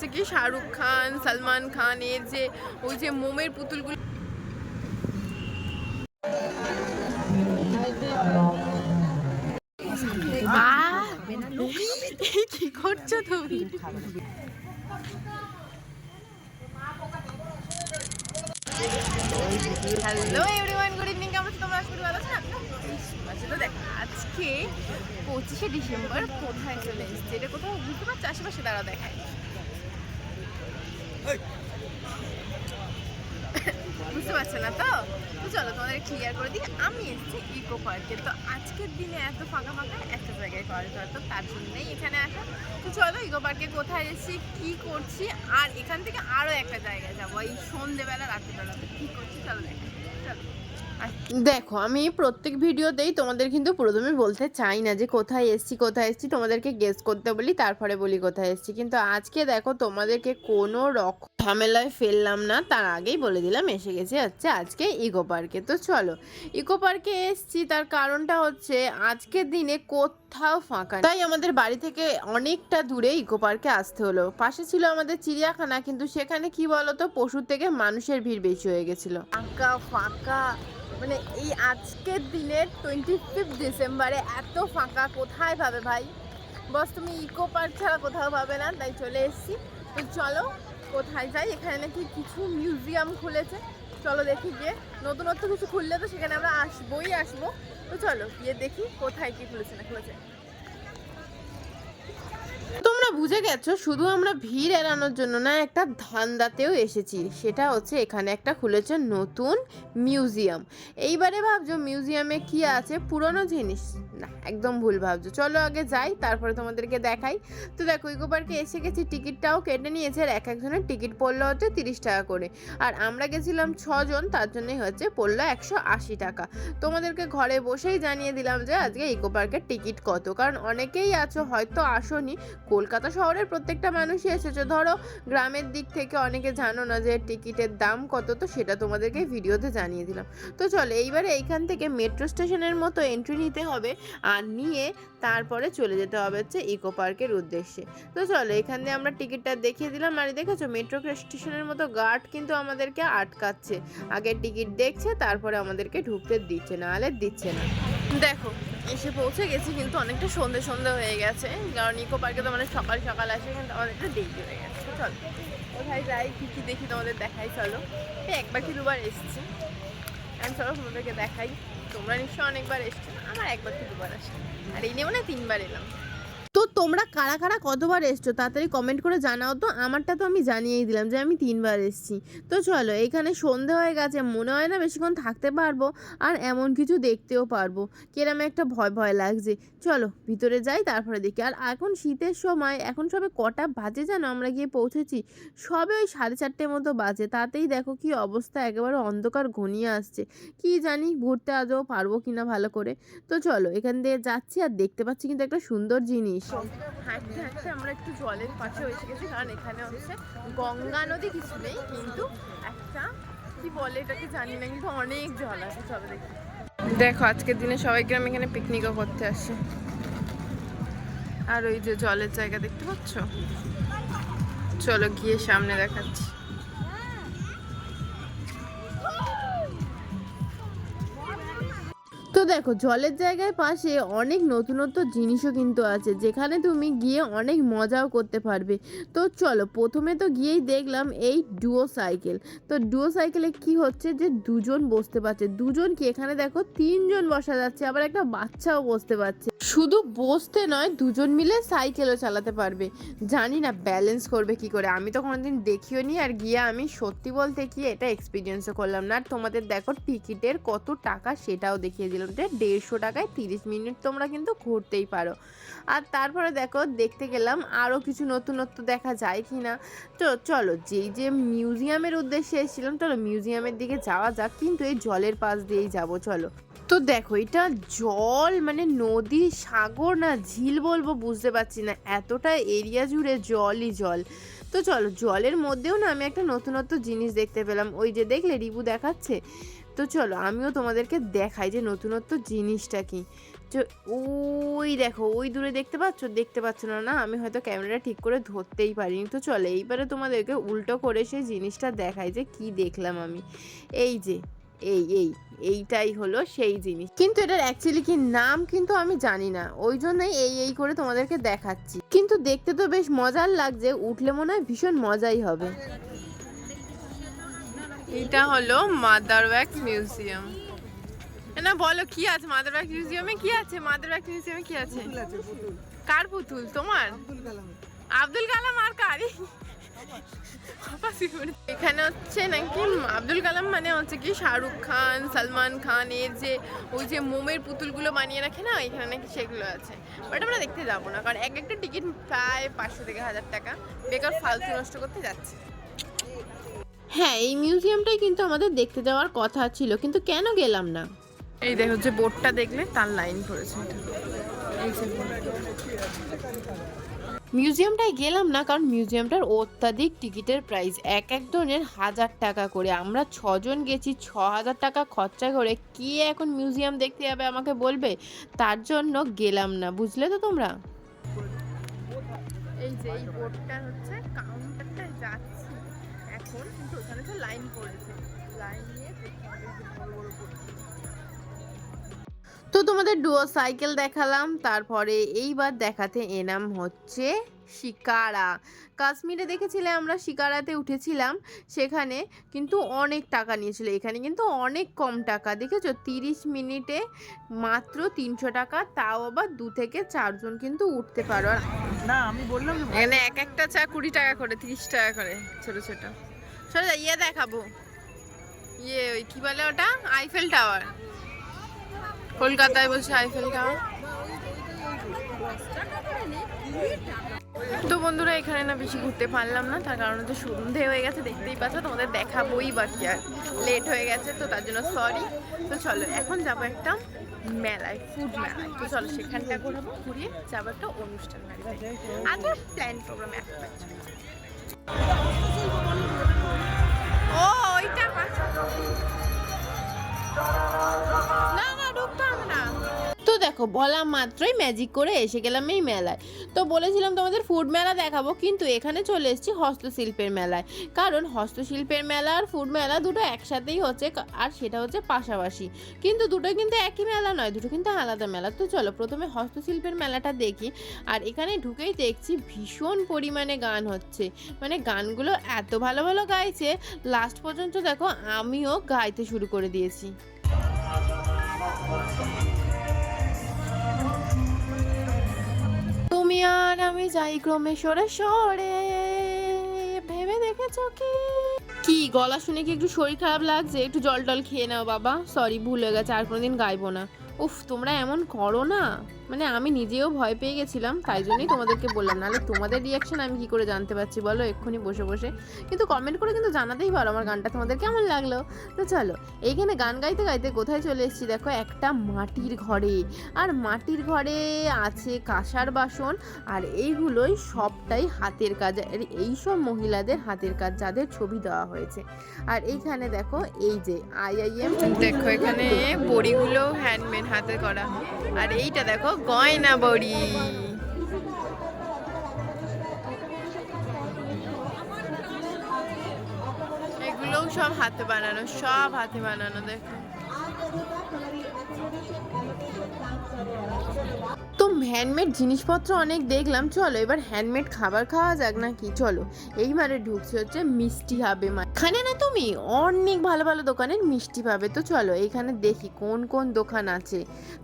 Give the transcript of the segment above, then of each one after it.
হচ্ছে কি শাহরুখ খান, সালমান খান এর যে, ওই যে মোমের পুতুলগুলো। কি করছ তুমি? হ্যালো এভরিওয়ান গুড ইভিনিং কেমন আছো? তোমরা আশা ভালো আছো না? আচ্ছা দেখ, আজকে পঁচিশে ডিসেম্বর কোথায় চলে এসেছে? এটা কোথাও বুঝতে পারছ? আশেপাশে দাঁড়া দেখায় বুঝতে পারছ না তো? চলো তোমাদের ক্লিয়ার করে দিই, আমি এসেছি ইকো পার্কে তো আজকের দিনে এত ফাঁকা ফাঁকা একটা জায়গায় করা তো তার জন্যই এখানে আসা। তো চলো ইকো পার্কে কোথায় এসেছি, কি করছি, আর এখান থেকে আরও একটা জায়গায় যাব, এই সন্ধেবেলা, রাত্রিবেলা। কি করছি চলো দেখো চলো দেখো, আমি প্রত্যেক ভিডিওতেই তোমাদের কিন্তু প্রথমে বলতে চাই না যে কোথায় এসছি কোথায় এসছি, তোমাদেরকে গেস করতে বলি, তারপরে বলি কোথায় এসছি। কিন্তু আজকে দেখো, তোমাদেরকে কোনো রকম ঝামেলায় ফেললাম না, তার আগেই বলে দিলাম, এসে গেছে হচ্ছে আজকে ইকো পার্কে তো চলো ইকো পার্কে এসছি, তার কারণটা হচ্ছে আজকের দিনে কোথাও ফাঁকা তাই আমাদের বাড়ি থেকে অনেকটা দূরে ইকো পার্কে আসতে হলো। পাশে ছিল আমাদের চিড়িয়াখানা, কিন্তু সেখানে কি বলতো, পশুর থেকে মানুষের ভিড় বেশি হয়ে গেছিল। ফাঁকা ফাঁকা। মানে এই আজকের দিনে টোয়েন্টি ফিফথ ডিসেম্বরে এত ফাঁকা কোথায় পাবে ভাই? বস, তুমি ইকো পার্ক ছাড়া কোথাও পাবে না, তাই চলে এসেছি। তো চলো, কোথায় যাই? এখানে নাকি কিছু মিউজিয়াম খুলেছে। চলো দেখি গিয়ে। নতুনত্ব কিছু খুললে তো সেখানে আমরা আসবোই আসব। তো চলো গিয়ে দেখি কোথায় কি খুলেছে না খুলেছে। বুঝে গেছো? শুধু আমরা ভিড় এড়ানোর জন্য না, একটা ধান্দাতেও এসেছি। সেটা হচ্ছে এখানে একটা খুলেছে নতুন মিউজিয়াম। এইবারে ভাবছ মিউজিয়ামে কি আছে? পুরনো জিনিস? না, একদম ভুল ভাবছ। চলো আগে যাই, তারপরে তোমাদেরকে দেখাই। তো দেখো, ইকো পার্কে এসে গেছি, টিকিটটাও কেটে নিয়েছে, আর এক একজনের টিকিট পড়ল হচ্ছে তিরিশ টাকা করে। আর আমরা গেছিলাম ছজন, তার জন্যই হচ্ছে পড়ল একশো আশি টাকা। তোমাদেরকে ঘরে বসেই জানিয়ে দিলাম যে আজকে ইকো পার্কের টিকিট কত। কারণ অনেকেই আছো, হয়তো আসনি। কলকাতা শহরের প্রত্যেকটা মানুষই এসেছ। ধরো, গ্রামের দিক থেকে অনেকে জানো না যে টিকিটের দাম কত, তো সেটা তোমাদেরকে ভিডিওতে জানিয়ে দিলাম। তো চলো, এইবারে এইখান থেকে মেট্রো স্টেশনের মতো এন্ট্রি নিতে হবে আর নিয়ে তারপরে চলে যেতে হবে হচ্ছে ইকো পার্কের উদ্দেশ্যে। তো চলো, এখান দিয়ে আমরা টিকিটটা দেখিয়ে দিলাম। আর দেখেছ, মেট্রো স্টেশনের মতো গার্ড কিন্তু আমাদেরকে আটকাচ্ছে। আগে টিকিট দেখছে, তারপরে আমাদেরকে ঢুকতে দিচ্ছে না আলে দিচ্ছে না। দেখো এসে পৌঁছে গেছি, কিন্তু অনেকটা সন্ধে সন্ধে হয়ে গেছে। কারণ ইকো পার্কে তো মানে সকাল সকাল আসে, কিন্তু অনেকটা দেরি হয়ে গেছে। চলো। কোথায় যাই, কী কী দেখি তোমাদের দেখাই, চলো। এই একবার কি দুবার এসেছি। আমি চলো তোমাদেরকে দেখাই। তোমরা নিশ্চয়ই অনেকবার এসছো। আমার একবার কি দুবার আসে আর এই নিয়ে মনে তিনবার এলাম। তো তোমরা কারা কারা কতবার এসছো তাড়াতাড়ি কমেন্ট করে জানাও তো। আমারটা তো আমি জানিয়েই দিলাম যে আমি তিনবার এসেছি। তো চলো, এখানে সন্ধে হয়ে গেছে, মনে হয় না বেশিক্ষণ থাকতে পারব আর এমন কিছু দেখতেও পারব। কিরম একটা ভয় ভয় লাগছে। চলো, ভিতরে যাই, তারপরে দেখি। আর এখন শীতের সময়, এখন সবে কটা বাজে জানো আমরা গিয়ে পৌঁছেছি? সবে ওই সাড়ে চারটের মতো বাজে। তাতেই দেখো কি অবস্থা, একেবারে অন্ধকার ঘনিয়ে আসছে। কি জানি, ঘুরতে আজও পারব কিনা ভালো করে। তো চলো, এখান দিয়ে যাচ্ছি আর দেখতে পাচ্ছি কিন্তু একটা সুন্দর জিনিস। হাঁটতে হাঁটতে আমরা একটু জলের পাশে এসে গেছি, কারণ এখানে হচ্ছে গঙ্গা নদী কিছু নেই, কিন্তু একটা কি বলে এটাকে জানি না, কিন্তু অনেক জল আছে, চলো দেখি। দেখো, আজকের দিনে সবাই গ্রামে এখানে পিকনিকও করতে আসে। আর ওই যে জলের জায়গা দেখতে পাচ্ছ? চলো গিয়ে সামনে দেখাচ্ছি। তো দেখো, জলের জায়গায় পাশে অনেক নতুনত্ব জিনিসও কিন্তু আছে, যেখানে তুমি গিয়ে অনেক মজাও করতে পারবে। তো চলো, প্রথমে তো গিয়েই দেখলাম এই ডুও সাইকেল। তো ডুও সাইকেলে কি হচ্ছে যে দুজন বসতে পারছে। দুজন কি এখানে দেখো, তিনজন বসা যাচ্ছে, আবার একটা বাচ্চাও বসতে পারছে। শুধু বসতে নয়, দুজন মিলে সাইকেলও চালাতে পারবে। জানি না ব্যালেন্স করবে কি করে। আমি তো কোনোদিন দেখিও নি আর গিয়ে আমি সত্যি বলতে কি এটা এক্সপিরিয়েন্সও করলাম না। আর তোমাদের দেখো টিকিটের কত টাকা সেটাও দেখিয়ে দিলাম যে দেড়শো টাকায় তিরিশ মিনিট তোমরা কিন্তু ঘুরতেই পারো। আর তারপরে দেখো দেখতে গেলাম আরও কিছু নতুনত্ব দেখা যায় কি না। তো চলো যেই যে মিউজিয়ামের উদ্দেশ্যে এসেছিলাম, চলো মিউজিয়ামের দিকে যাওয়া যাক, কিন্তু এই জলের পাশ দিয়েই যাব, চলো। তো দেখো, এটা জল মানে নদী, সাগর না ঝিল বলব বুঝতে পারছি না। এতটা এরিয়া জুড়ে জলই জল। তো চলো, জলের মধ্যেও না আমি একটা নতুনত্ব জিনিস দেখতে পেলাম। ওই যে দেখলে রিবু দেখাচ্ছে? তো চলো, আমিও তোমাদেরকে দেখাই যে নতুনত্ব জিনিসটা কি। ওই দেখো, ওই দূরে দেখতে পাচ্ছ? দেখতে পাচ্ছ না না, আমি হয়তো ক্যামেরাটা ঠিক করে ধরতেই পারিনি। তো চলো, এইবারে তোমাদেরকে উল্টো করে সেই জিনিসটা দেখাই যে কি দেখলাম আমি। এই যে এই এই এইটাই হলো সেই জিনিস। কিন্তু এটার অ্যাকচুয়ালি কি নাম কিন্তু আমি জানি না। ওই জন্যই এই এই করে তোমাদেরকে দেখাচ্ছি। কিন্তু দেখতে তো বেশ মজার লাগছে উঠলে মনে হয় ভীষণ মজাই হবে। এটা হলো মাদার ওয়্যাক্স মিউজিয়াম। না বলো কি আছে মাদার ওয়্যাক্স মিউজিয়ামে? কি আছে? মাদার ওয়্যাক্স মিউজিয়ামে কি আছে? কার পুতুল? তোমার? আব্দুল কালাম। আব্দুল কালাম আর কারি এখানে হচ্ছে নাকি আব্দুল কালাম মানে হচ্ছে কি শাহরুখ খান সালমান খান এর যে ওই যে মোমের পুতুলগুলো বানিয়ে রাখে না এখানে নাকি সেগুলো আছে। বাট আমরা দেখতে যাব না কারণ এক একটা টিকিট প্রায় পাঁচশো থেকে হাজার টাকা। বেকার ফালতু নষ্ট করতে যাচ্ছে। হ্যাঁ এই মিউজিয়ামটাই কিন্তু আমাদের দেখতে যাওয়ার কথা ছিল কিন্তু কেন গেলাম না? এই দেখো যে বোর্ডটা দেখলে তার লাইন পড়েছে। মিউজিয়ামটায় গেলাম না, কারণ মিউজিয়ামটার অত্যাধিক টিকিটের প্রাইস এক একজনের হাজার টাকা করে। আমরা ছজন গেছি ছ হাজার টাকা খরচা করে। কি এখন মিউজিয়াম দেখতে যাবে আমাকে বলবে? তার জন্য গেলাম না, বুঝলে তো তোমরা? এই যে, এই বোর্ডটা হচ্ছে যাচ্ছি। এখন কিন্তু ওখানে তো লাইন পড়েছে। লাইন নিয়ে তো তোমাদের ডুয়ো সাইকেল দেখালাম। তারপরে এইবার দেখাতে এনাম হচ্ছে শিকারা। কাশ্মীরে দেখেছিলে আমরা শিকারাতে উঠেছিলাম সেখানে কিন্তু অনেক টাকা নিয়েছিল। এখানে কিন্তু অনেক কম টাকা। দেখেছ? তিরিশ মিনিটে মাত্র তিনশো টাকা। তাও আবার দু থেকে চারজন কিন্তু উঠতে পারো। আর না আমি বললাম এখানে এক একটা চা কুড়ি টাকা করে তিরিশ টাকা করে ছোট ছোট। ছোট ইয়ে দেখাবো। ইয়ে ওই কী বলে ওটা? আইফেল টাওয়ার কলকাতায় বলছে আইফেল টাওয়ার তো বন্ধুরা, এখানে না বেশি ঘুরতে পারলাম না, তার কারণ হচ্ছে সন্ধে হয়ে গেছে, দেখতেই পাচ্ছ, তোমাদের দেখাবোই বাকি আর। লেট হয়ে গেছে, তো তার জন্য সরি তো চলো, এখন যাব একটা মেলায় ফুড মেলায়। তো চলো, সেখানটা ঘুরাবো, ঘুরিয়ে যাব একটা অনুষ্ঠান বাড়িতে। আগে প্ল্যান প্রোগ্রাম ওইটা না না। তো দেখো, বলা মাত্রই ম্যাজিক করে এসে গেলাম এই মেলায়। তো বলেছিলাম তোমাদের ফুড মেলা দেখাবো, কিন্তু এখানে চলে এসেছি হস্তশিল্পের মেলায়। কারণ হস্তশিল্পের মেলা আর ফুড মেলা দুটো একসাথেই হচ্ছে আর সেটা হচ্ছে পাশাপাশি। কিন্তু দুটো কিন্তু একই মেলা নয়, দুটো কিন্তু আলাদা মেলা। তো চলো, প্রথমে হস্তশিল্পের মেলাটা দেখি। আর এখানে ঢুকেই দেখছি ভীষণ পরিমাণে গান হচ্ছে। মানে গানগুলো এত ভালো ভালো গাইছে লাস্ট পর্যন্ত দেখো আমিও গাইতে শুরু করে দিয়েছি। তুমি আর আমি যাই ক্রমে সরে সরে ভেবে দেখেছ কি? কি, গলা শুনে কি একটু শরীর খারাপ লাগছে? একটু জল টল খেয়ে নাও বাবা। সরি ভুল হয়ে গেছে, আর কোনোদিন গাইবো না। উফ, তোমরা এমন করো না। মানে আমি নিজেও ভয় পেয়ে গেছিলাম, তাই জন্যই তোমাদেরকে বললাম। নাহলে তোমাদের রিয়াকশন আমি কি করে জানতে পারছি বলো, এক্ষুনি বসে বসে। কিন্তু কমেন্ট করে কিন্তু জানাতেই পারো আমার গানটা, তোমাদের কেমন লাগল? তো চলো, এইখানে গান গাইতে গাইতে কোথায় চলে এসেছি দেখো, একটা মাটির ঘরে। আর মাটির ঘরে আছে কাঁসার বাসন, আর এইগুলোই সবটাই হাতের কাজ। আর এই সব মহিলাদের হাতের কাজ, যাদের ছবি দেওয়া হয়েছে। আর এইখানে দেখো, এই যে আই আই এম দেখো এখানে বড়িগুলো হ্যান্ডমেড হাতে করা। আর এইটা দেখো গয়না বড়ি। এগুলোও সব হাতে বানানো সব হাতে বানানো দেখো। হ্যান্ডমেড জিনিসপত্র অনেক দেখলাম। চলো, এবার হ্যান্ডমেড খাবার খাওয়া যাক নাকি? চলো, এইবারে ঢুকছে হচ্ছে মিষ্টি হবে মা এখানে না তুমি অনেক ভালো ভালো দোকানের মিষ্টি পাবে। তো চলো, এখানে দেখি কোন কোন দোকান আছে।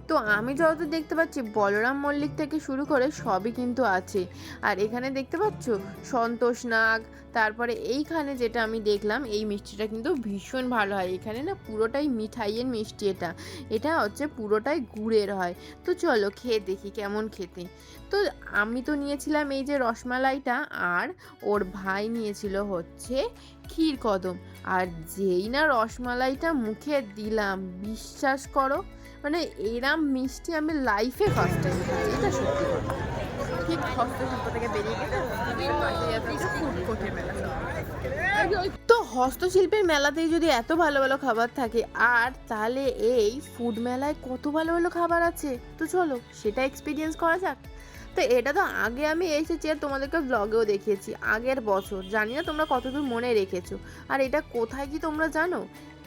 তো আমি যত দেখতে পাচ্ছি, বলরাম মল্লিক থেকে শুরু করে সবই কিন্তু আছে। আর এখানে দেখতে পাচ্ছ সন্তোষ নাগ তারপরে এইখানে যেটা আমি দেখলাম, এই মিষ্টিটা কিন্তু ভীষণ ভালো হয়। এখানে না পুরোটাই মিঠাইয়ের মিষ্টি এটা। এটা হচ্ছে পুরোটাই গুড়ের হয়। তো চলো খেয়ে দেখি কেমন খেতে। তো আমি তো নিয়েছিলাম এই যে রসমালাইটা, আর ওর ভাই নিয়েছিল হচ্ছে ক্ষীর কদম। আর যেই না রসমালাইটা মুখে দিলাম, বিশ্বাস করো মানে এরাম মিষ্টি আমি লাইফে ফার্স্ট টাইম এটা সত্যি কথা। ঠিক হস্তশিল্প থেকে বেরিয়ে গেলে তো হস্তশিল্পের মেলাতেই যদি এত ভালো ভালো খাবার থাকে, আর তাহলে এই ফুড মেলায় কত ভালো ভালো খাবার আছে? তো চলো, সেটা এক্সপিরিয়েন্স করা যাক। তো এটা তো আগে আমি এসেছি আর তোমাদেরকে ব্লগেও দেখিয়েছি আগের বছর। জানি না তোমরা কতদূর মনে রেখেছো। আর এটা কোথায় কি তোমরা জানো?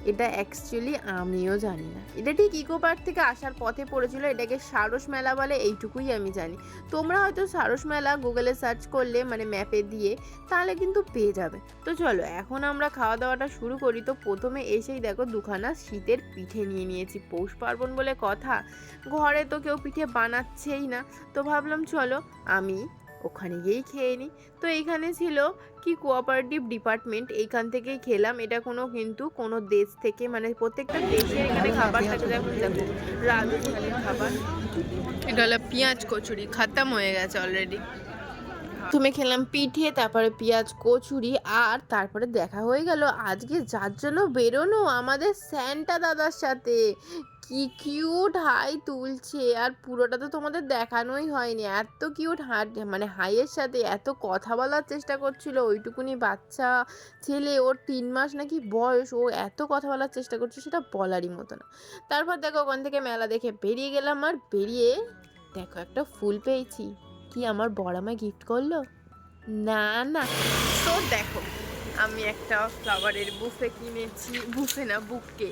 এটা অ্যাকচুয়ালি আমিও জানি না। এটা ঠিক ইকো পার্ক থেকে আসার পথে পড়েছিল, এটাকে সারস মেলা বলে এইটুকুই আমি জানি। তোমরা হয়তো সারস মেলা গুগলে সার্চ করলে মানে ম্যাপে দিয়ে, তাহলে কিন্তু পেয়ে যাবে। তো চলো, এখন আমরা খাওয়া দাওয়াটা শুরু করি। তো প্রথমে এসেই দেখো, দুখানা শীতের পিঠে নিয়ে নিয়েছি। পৌষ পার্বণ বলে কথা। ঘরে তো কেউ পিঠে বানাচ্ছেই না। তো ভাবলাম, চলো, আমি ওখানে গিয়েই খেয়ে নিই তো এইখানে ছিল কি কোঅপারেটিভ ডিপার্টমেন্ট এইখান থেকেই খেলাম। এটা কোনো কিন্তু কোনো দেশ থেকে মানে প্রত্যেকটা দেশের এখানে খাবার থাকে, যেমন দেখো রাজস্থানের খাবার। এটা হলো পেঁয়াজ কচুরি, খাতাম হয়ে গেছে অলরেডি প্রথমে খেলাম পিঠে, তারপরে পেঁয়াজ, কচুরি আর তারপরে দেখা হয়ে গেল আজকে যার জন্য বেরোনো আমাদের স্যান্টা দাদার সাথে। কি কিউট হাই তুলছে আর পুরোটা তো তোমাদের দেখানোই হয়নি। এত কিউট হাট মানে হাইয়ের সাথে এত কথা বলার চেষ্টা করছিল। ওইটুকুনি বাচ্চা ছেলে, ওর তিন মাস নাকি বয়স, ও এত কথা বলার চেষ্টা করছে সেটা বলারই মতো না। তারপর দেখো ওখান থেকে মেলা দেখে বেরিয়ে গেলাম আর বেরিয়ে দেখো একটা ফুল পেয়েছি। কি আমার বড় আমায় গিফট করল? না না। তো দেখো, আমি একটা ফ্লাওয়ারের বুফে কিনেছি বুফে না বুকে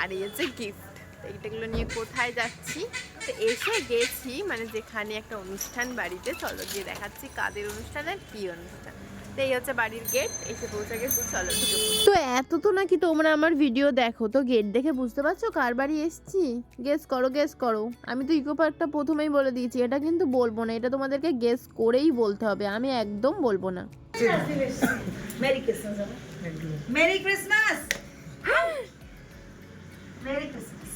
আর এই হচ্ছে গিফট এইটাগুলো নিয়ে কোথায় যাচ্ছি? তো এসে গেছি মানে যেখানে একটা অনুষ্ঠান বাড়িতে। চলো গিয়ে দেখাচ্ছি কাদের অনুষ্ঠান আর কী অনুষ্ঠান। তো এই হচ্ছে বাড়ির গেট এসে পৌঁছে গেছি চলো। তো এত তো নাকি তোমরা আমার ভিডিও দেখো তো গেট দেখে বুঝতে পারছ কার বাড়ি এসছি? গেস করো গেস করো। আমি তো ইকো পার্কটা প্রথমেই বলে দিয়েছি এটা কিন্তু বলব না এটা তোমাদেরকে গেস করেই বলতে হবে আমি একদম বলব না। Merry Christmas merry Christmas merry Christmas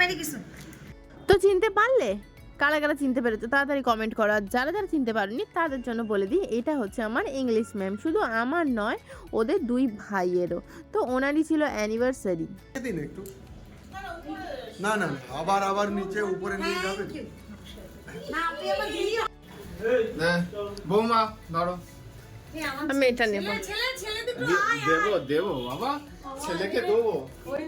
merry Christmas তো চিনতে পারলে? কারা কারা চিনতে পেরেছ তাড়াতাড়ি কমেন্ট করো। আর যারা যারা চিনতে পারেনি তাদের জন্য বলে দিই এটা হচ্ছে আমার ইংলিশ ম্যাম শুধু আমার নয় ওদের দুই ভাইয়েরও। তো ওনারই ছিল অ্যানিভার্সারি না না আবার আবার নিচে উপরে নিয়ে যাবে। না আপনি আমার দিদি না বৌমা ধরো আমি এটা নেব। ছেলে ছেলে দুটো দে- আয় দেবো দেবো বাবা। ছেলেকে দেবো। ওই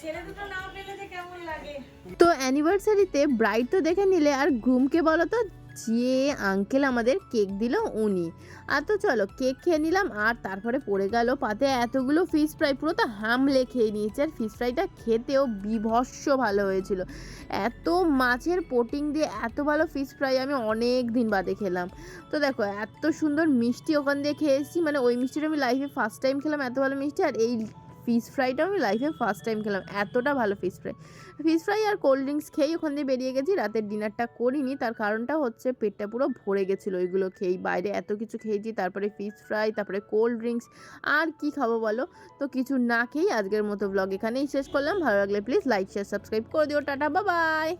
ছেলে দুটো না পেলে যে কেমন লাগে। তো অ্যানিভার্সারিতে ব্রাইড তো দেখে নিলে আর গ্রুমকে বলো তো যে আঙ্কেল আমাদের কেক দিল উনি। আর তো চলো কেক খেয়ে নিলাম, আর তারপরে পড়ে গেল পাতে এতগুলো ফিশ ফ্রাই পুরো তো হামলে খেয়ে নিয়েছে। আর ফিশ ফ্রাইটা খেতেও বিভৎস ভালো হয়েছিল। এত মাছের পোটিং দিয়ে এত ভালো ফিশ ফ্রাই আমি অনেক দিন বাদে খেলাম। তো দেখো, এত সুন্দর মিষ্টি ওখান দিয়ে খেয়ে এসেছি। মানে ওই মিষ্টিটা আমি লাইফে ফার্স্ট টাইম খেলাম, এত ভালো মিষ্টি। আর এই ফিশ ফ্রাইটাও আমি লাইফে ফার্স্ট টাইম খেলাম। এতটা ভালো ফিশ ফ্রাই ফিশ ফ্রাই আর কোল্ড ড্রিঙ্কস খেয়েই ওখান দিয়ে বেরিয়ে গেছি। রাতের ডিনারটা করিনি। তার কারণটা হচ্ছে পেটটা পুরো ভরে গেছিল ওইগুলো খেয়েই। বাইরে এত কিছু খেয়েছি, তারপরে ফিশ ফ্রাই তারপরে কোল্ড ড্রিঙ্কস আর কি খাব বলো? তো কিছু না খেয়েই আজকের মতো ব্লগ এখানেই শেষ করলাম। ভালো লাগলে প্লিজ লাইক শেয়ার সাবস্ক্রাইব করে দিও। টাটা বাবাই